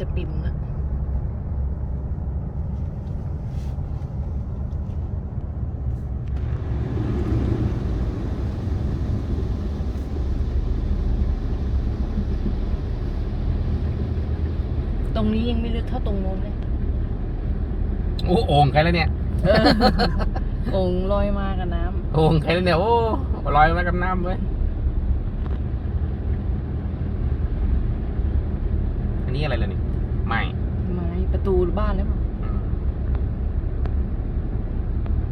จะปิ่มนะตรงนี้ยังไม่ลึกเท่าตรงโน้นเลยโอ้โอ่งใครแล้วเนี่ยเออองค์ลอยมากับน้ำโอ่งใครแล้วเนี่ย โอ้ลอยมากับน้ำเว้ยอันนี้อะไรล่ะนี่ไม่ไม้ ประตูบ้านหรือเปล่าอืม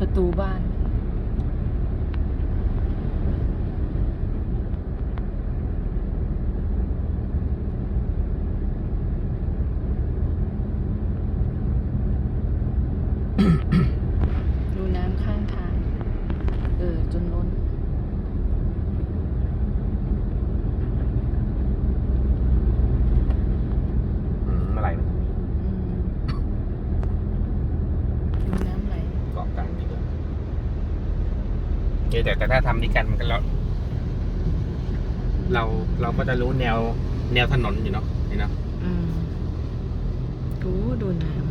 ประตูบ้าน ดูน้ำข้างทาง เออ จนล้น อืมอะไรนะ อืมดูน้ำไหล เกาะกลางดีกว่า เออแต่แต่ถ้าทำด้วยกันมันก็แล้วเราเราก็จะรู้แนวแนวถนนอยู่เนาะเห็นเนาะอืมดูดูน้ำ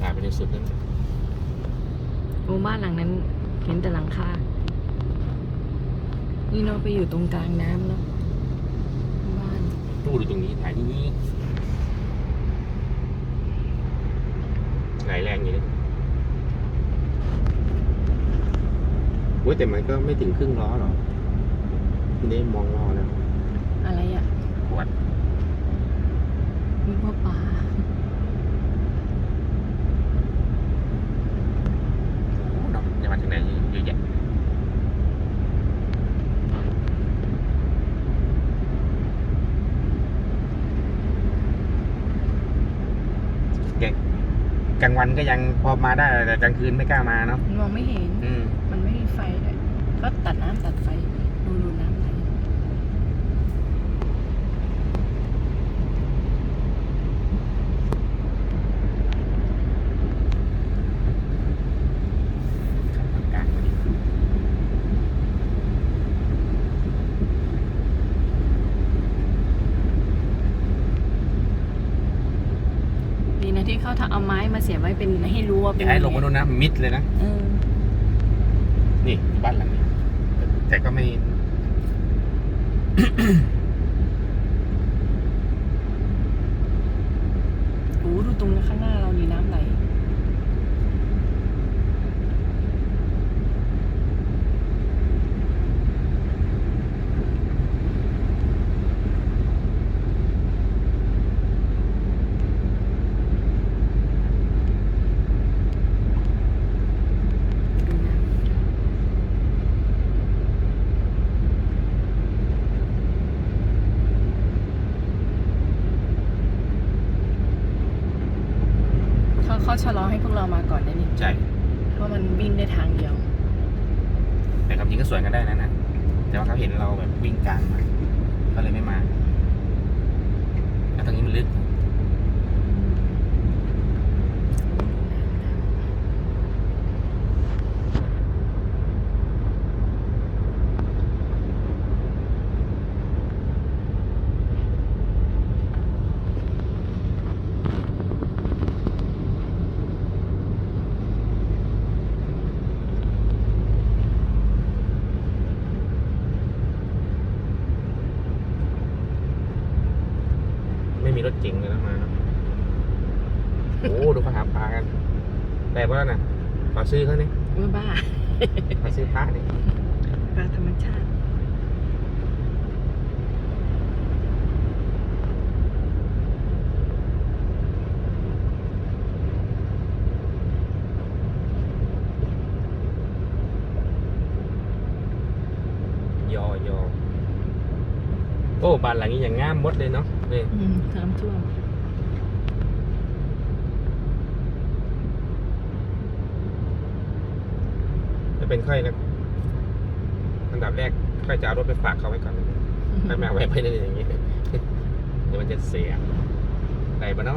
ถ่ายไปในสุดนั่นโอ้บ้านหลังนั้น เห็นแต่หลังคา นี่เนาะไปอยู่ตรงกลางน้ำเนาะบ้านตู้ ดูตรงนี้ถ่ายที่นี่ไหลแรงอยู่เลยโอ้ยแต่มันก็ไม่ถึงครึ่งล้อหรอกทีนี้มองล้อแล้ว อะไรอะ ขวด นึกว่าปลา โอ้ดอกจะมาจากไหนเยอะแยะ แกกลางวันก็ยังพอมาได้แต่กลางคืนไม่กล้ามาเนาะมันมองไม่เห็น อืม มันไม่มีไฟเลยก็ตัดน้ำตัดไฟดูดูน้ำไหล กลางมาดิ ดีนะ ที่เขาถ้าเอาไม้มาเสียบไว้เป็นให้รู้ว่าอเป็นย่าให้ลงมาโน่นนะมิดเลยนะ เออนี่บ้านหลังนี้ แต่ก็ไม่ โอ้ดูตรงข้างหน้าเรานี่น้ำไหล ดูน้ำเขาเขา ชะลอให้พวกเรามาก่อนได้นี่ใช่ เพราะมันวิ่งได้ทางเดียว แต่ความจริงก็สวนกันได้นะนะแต่ว่าเขาเห็นเราแบบวิ่งกลางมาก็เลยไม่มาแล้วตรงนี้มันลึก ไม่มีรถเก๋งเลยนะมาเนอะโอ้ดูเขาหาปลากันแต่ว่าน่ะขอซื้อเขาเนี่ยเมื่อบ้าขอซื้อพระเนี่ยปลาธรรมชาติยอยอ โอ้บ้านหลังนี้อย่างงามหมดเลยเนาะนี่อืมน้ำท่วมจะเป็นค่อยนะอันดับแรกค่อยจะเอารถไปฝากเขาไว้ก่อนไม่แม่เอาไว้ไม่ได้อย่างนี้เดี๋ยวมันจะเสียไหนบ้านาะ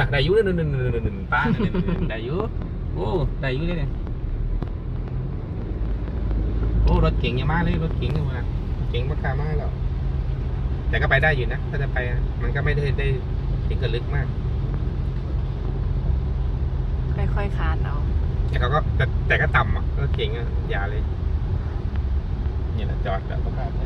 น่ะได้อยุนั่นนั่นนั่นนั่นนั่นป้านั่นนั่นนั่นได้อยุโอ้ได้อยุเลยเนี่ย โอ้รถเก๋งอยังมาเลยรถเก๋งเลยว่ะเก๋งปากกามากแล้วแต่ก็ไปได้อยู่นะถ้าจะไปอะมันก็ไม่ได้ได้ถึงกับลึกมาก ค่อยๆคานเอาแต่เขาก็แต่แต่ก็ต่ำอะรถเก๋งอะอย่าเลยเนี่ยแหละจอดแล้วก็พาไป